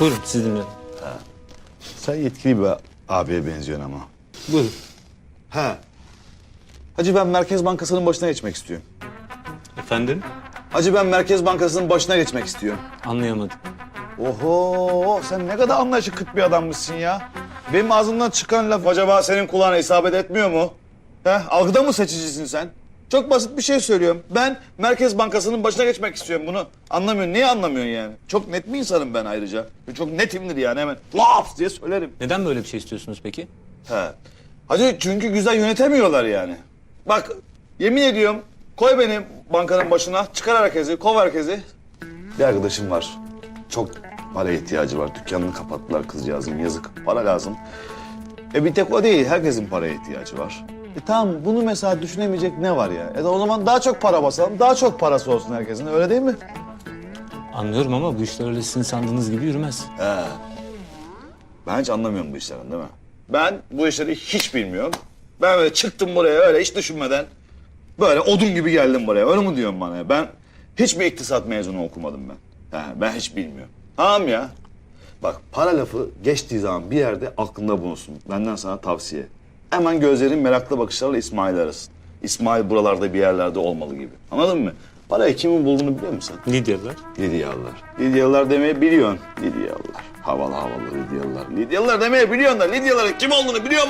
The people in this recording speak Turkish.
Buyurun siz dinliyorum. Sen yetkili bir abiye benziyorsun ama. Buyurun. He. Hacı ben Merkez Bankası'nın başına geçmek istiyorum. Efendim? Hacı ben Merkez Bankası'nın başına geçmek istiyorum. Anlayamadım. Oho sen ne kadar anlayışı kıt bir adammışsın ya. Benim ağzımdan çıkan laf acaba senin kulağına isabet etmiyor mu? He? Algıda mı seçicisin sen? Çok basit bir şey söylüyorum. Ben Merkez Bankası'nın başına geçmek istiyorum bunu. Anlamıyorsun. Niye anlamıyorsun yani? Çok net bir insanım ben ayrıca. Çok netimdir yani hemen. Laf diye söylerim. Neden böyle bir şey istiyorsunuz peki? He. Hacı çünkü güzel yönetemiyorlar yani. Bak yemin ediyorum koy beni bankanın başına çıkar herkesi kov herkesi. Bir arkadaşım var. Çok para ihtiyacı var. Dükkanını kapattılar kızcağızın yazık. Para lazım. E bir tek o değil herkesin paraya ihtiyacı var. E tamam bunu mesela düşünemeyecek ne var ya? E de o zaman daha çok para basalım. Daha çok parası olsun herkesin öyle değil mi? Anlıyorum ama bu işler öyle sizin sandığınız gibi yürümez. He. Ben hiç anlamıyorum bu işlerden değil mi? Ben bu işleri hiç bilmiyorum. Ben böyle çıktım buraya öyle hiç düşünmeden. Böyle odun gibi geldim buraya. Öyle mi diyorsun bana ya? Ben hiç mi iktisat mezunu okumadım ben? He, ben hiç bilmiyorum. Tamam ya. Bak para lafı geçtiği zaman bir yerde aklında bulunsun. Benden sana tavsiye. Hemen gözlerin meraklı bakışlarla İsmail arasın. İsmail buralarda bir yerlerde olmalı gibi. Anladın mı? Parayı kimin bulduğunu biliyor musun? Lidyalılar. Lidyalılar. Lidyalılar demeyi biliyorsun. Lidyalılar. Havalı havalı Lidyalılar. Lidyalılar demeyi biliyorsun da Lidyalıların kim olduğunu biliyor musun?